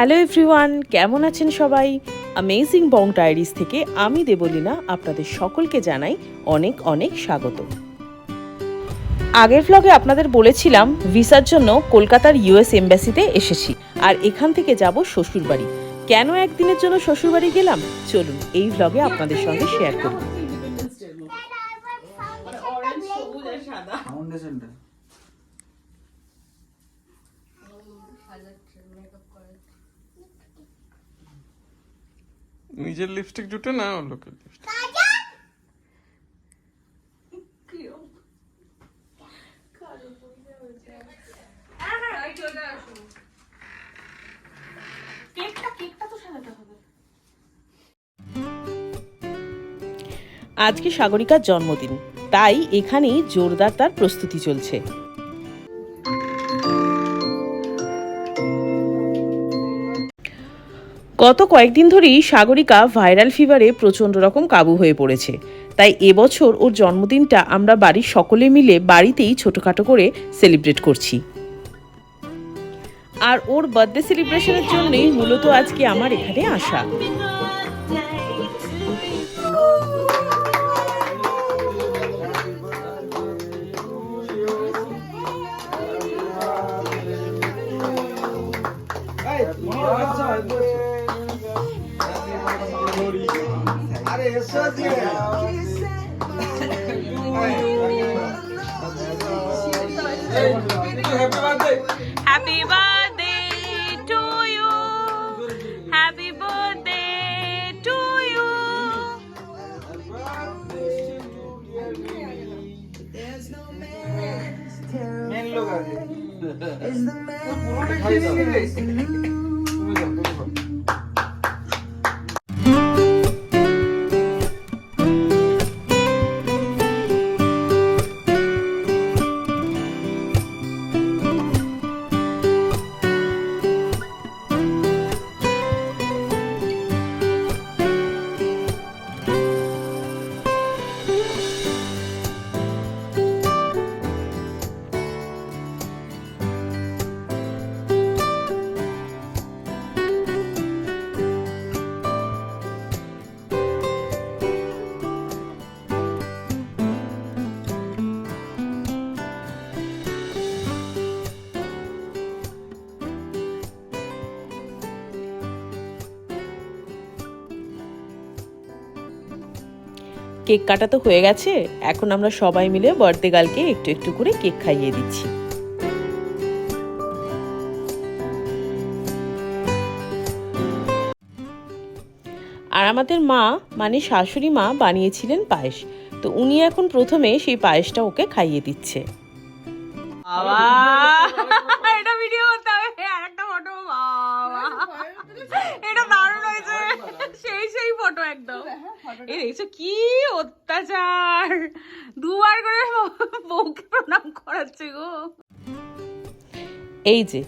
Hello everyone কেমন আছেন সবাই? অ্যামেজিং বং ডায়েরিজ থেকে আমি দেবলীনা আপনাদের সকলকে জানাই অনেক অনেক স্বাগত। আগের ভ্লগে আপনাদের বলেছিলাম ভিসার জন্য কলকাতার ইউএস এমবাসিতে এসেছি আর এখান থেকে যাব শ্বশুরবাড়ি। কেন একদিনের জন্য শ্বশুরবাড়ি গেলাম? চলুন এই ভ্লগে আপনাদের সঙ্গে শেয়ার করি নিজের লিপস্টিক জুটে না ওর লোকের লিপস্টিক আজকে সাগরিকার জন্মদিন তাই এখানেই জোরদার তার প্রস্তুতি চলছে। গত কয়েকদিন ধরেই সাগরিকা ভাইরাল ফিভারে প্রচণ্ড রকম কাবু হয়ে পড়েছে। তাই এবছর ওর জন্মদিনটা আমরা বাড়ির সকলে মিলে বাড়িতেই ছোটোখাটো করে সেলিব্রেট করছি। আর ওর বার্থডে সেলিব্রেশনের জন্যই মূলত আজকে আমার এখানে আসা। আরে Happy birthday to you. Happy birthday to you. There's no man. Men the man. Cake কাটা তো হয়ে গেছে। এখন আমরা সবাই মিলে বার্থডে গার্লকে একটু একটু করে কেক খাইয়ে দিচ্ছি। আর আমাদের মা মানে শাশুড়ি মা বানিয়েছিলেন পায়েস। তো উনি এখন প্রথমে সেই পায়েসটা ওকে খাইয়ে দিচ্ছে। এটা ভিডিও করতে হবে আর একটা ফটো বাবা এটা দারুণ হয়েছে সেই সেই ফটো একদম এই দেখছ কি অত্যাচার? দুবার করে বউকে প্রণাম করাচ্ছে গো। এই যে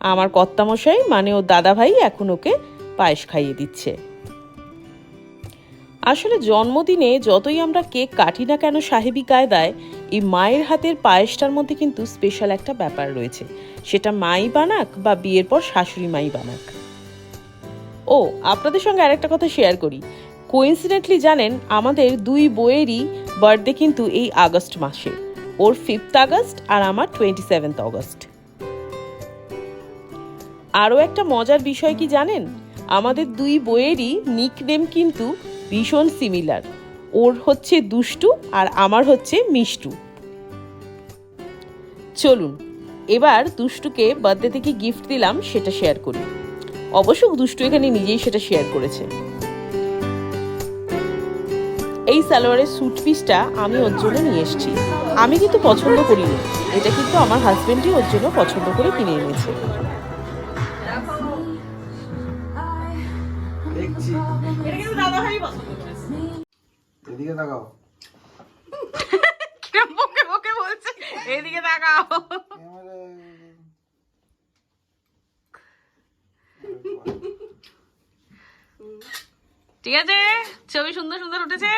আমার কর্তামশাই মানে ওর দাদা ভাই এখন ওকে পায়েস খাইয়ে দিচ্ছে। আসলে জন্মদিনে যতই আমরা কেক কাটি না কেন সাহেবি কায়দায় এই মায়ের হাতের পায়েসটার মধ্যে কিন্তু স্পেশাল একটা ব্যাপার রয়েছে। সেটা মাই বানাক বা বিয়ের পর শাশুড়ি মাই বানাক। ও আপনাদের সঙ্গে আরেকটা কথা শেয়ার করি। কোইন্সিডেন্টলি জানেন, আমাদের দুই বইয়েরই বার্থডে কিন্তু এই আগস্ট মাসে। ওর ফিফথ আগস্ট আর আমার টোয়েন্টি সেভেন্থ আগস্ট। আরও একটা মজার বিষয় কি জানেন? আমাদের দুই বইয়েরই নিকনেম কিন্তু ভীষণ সিমিলার ওর হচ্ছে দুষ্টু আর আমার হচ্ছে মিষ্টু। চলুন, এবার দুষ্টুকে বার্থডে থেকে গিফট দিলাম, সেটা শেয়ার করি। অবশ্য দুষ্টু এখানে নিজেই সেটা শেয়ার করেছে। এই সালোয়ারের স্যুট পিসটা আমি ওর জন্য নিয়ে এসেছি। আমি কিন্তু পছন্দ করিনি। এটা কিন্তু আমার হাজবেন্ডই ওর জন্য পছন্দ করে কিনে এনেছে। এদিকে তাকাও। বলছে এদিকে তাকাও। ঠিক আছে? ছবি সুন্দর সুন্দর উঠেছে।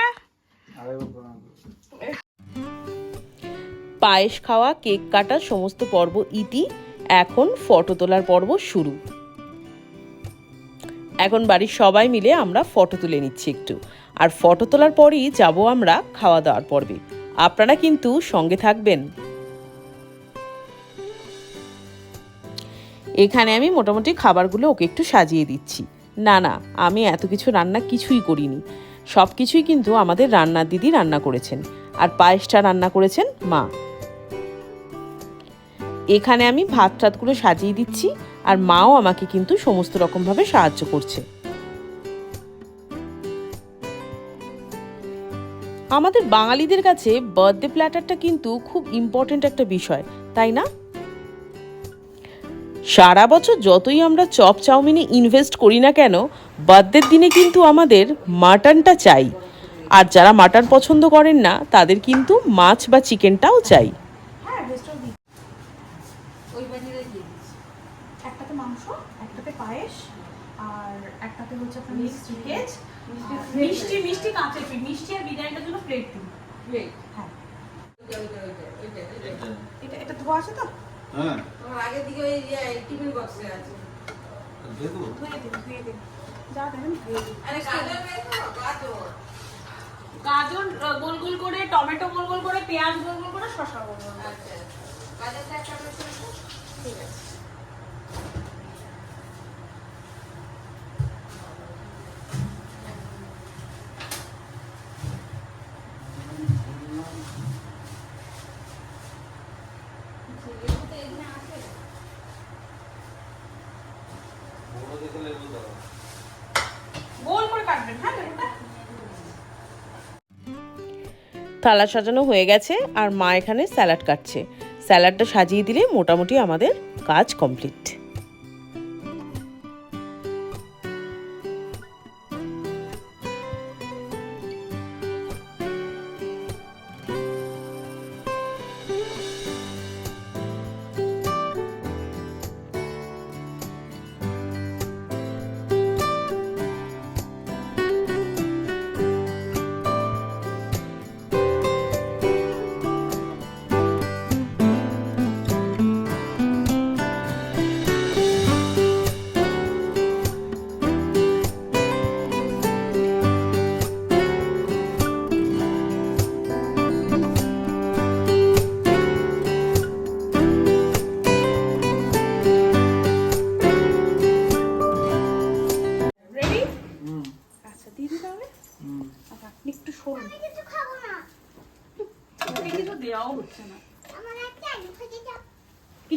পায়েস খাওয়া, কেক কাটা, সমস্ত পর্ব ইতি। এখন ফটো তোলার পর্ব শুরু। এখন বাড়ির সবাই মিলে আমরা ফটো তুলে নিচ্ছি একটু। আর ফটো তোলার পরই যাব আমরা খাওয়া দাওয়ার পর্বে। আপনারা কিন্তু সঙ্গে থাকবেন। এখানে আমি মোটামুটি খাবারগুলো ওকে একটু সাজিয়ে দিচ্ছি। না না, আমি এত কিছু রান্না কিছুই করিনি। সব কিছুই কিন্তু আমাদের রান্নার দিদি রান্না করেছেন। আর পায়েসটা রান্না করেছেন মা। এখানে আমি ভাত টাতগুলো সাজিয়ে দিচ্ছি, আর মাও আমাকে কিন্তু সমস্ত রকমভাবে সাহায্য করছে। আমাদের বাঙালিদের কাছে বার্থডে প্ল্যাটারটা কিন্তু খুব ইম্পর্ট্যান্ট একটা বিষয়, তাই না? সারা বছর যতই আমরা চপ চাউমিনে ইনভেস্ট করি না কেন বার্থডের দিনে কিন্তু আমাদের মাটনটা চাই। আর যারা মাটন পছন্দ করেন না তাদের কিন্তু মাছ বা চিকেনটাও চাই। ওই বাটিতে দিয়ে দিচ্ছি। একটাতে মাংস একটাতে পায়েস আর একটাতে হচ্ছে আপনার মিষ্টি মিষ্টি। মিষ্টি কাঁচের পিঠ মিষ্টি আর বিরিয়ানিটার জন্য প্লেট দিন হ্যাঁ। ওইটা। এটা এটা ধোয়া আছে তো? হ্যাঁ। দিকে ওই ইয়ে, টিফিন বক্সে আছে। দিয়ে দেবো? ধুয়ে দিন ধুয়ে দিন। যা দেবেন আরে গাজর বের করো গাজর। গাজর গোল গোল করে টমেটো গোল গোল করে পেঁয়াজ গোল গোল করে শসা গোল গোল করে। আচ্ছা গাজরটা একটা। ঠিক আছে লেবু তো এখানে আছে বড় দেখে লেবু দাও হ্যাঁ থালা সাজানো হয়ে গেছে আর মা এখানে স্যালাড কাটছে। স্যালাডটা সাজিয়ে দিলে মোটামুটি আমাদের কাজ কমপ্লিট।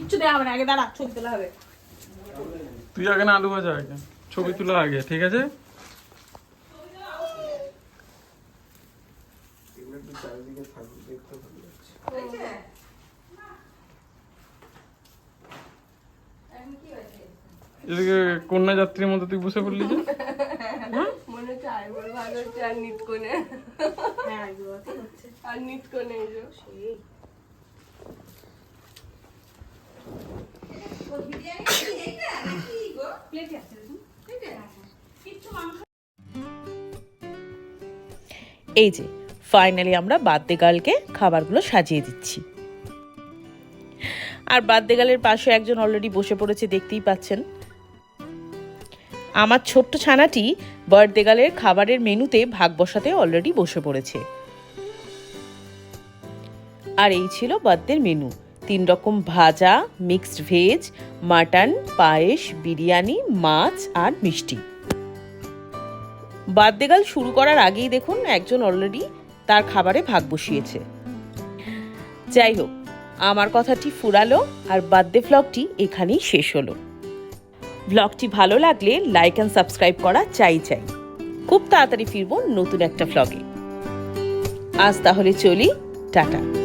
কিচ্ছু দেওয়া হবে না আগে দাঁড়া ছবি তোলা হবে। তুই আগে না আলু ভাজা আগে। ছবি তোলা আগে ঠিক আছে? এদিকে কন্যা যাত্রীর মতো তুই বসে পড়লি যে। মনে হচ্ছে আইবুড়ো ভালো হচ্ছে আর নিট কোণে। হ্যাঁ আর নিট কোণে এই যে সেই বিরিয়ানি কি এইটা নাকি গো প্লেটে আছে দেখুন এইটা কিচ্ছু মাংস এই যে ফাইনালি আমরা বাদ্যে গালকে খাবারগুলো সাজিয়ে দিচ্ছি। আর বাদ্যে গালের পাশে একজন অলরেডি বসে পড়েছে, দেখতেই পাচ্ছেন। আমার ছোট্ট ছানাটি বার্থডে গালের খাবারের মেনুতে ভাগ বসাতে অলরেডি বসে পড়েছে। আর এই ছিল বার্থডের মেনু। তিন রকম ভাজা মিক্সড ভেজ মাটন পায়েস, বিরিয়ানি, মাছ আর মিষ্টি। বাদ্যেগাল শুরু করার আগেই দেখুন একজন অলরেডি তার খাবারে ভাগ বসিয়েছে। যাই হোক, আমার কথাটি ফুরালো আর বার্থডে ভ্লগটি এখানেই শেষ হলো। ভ্লগটি ভালো লাগলে লাইক অ্যান্ড সাবস্ক্রাইব করা চাই চাই। খুব তাড়াতাড়ি ফিরবো নতুন একটা ভ্লগে আজ তাহলে চলি, টাটা।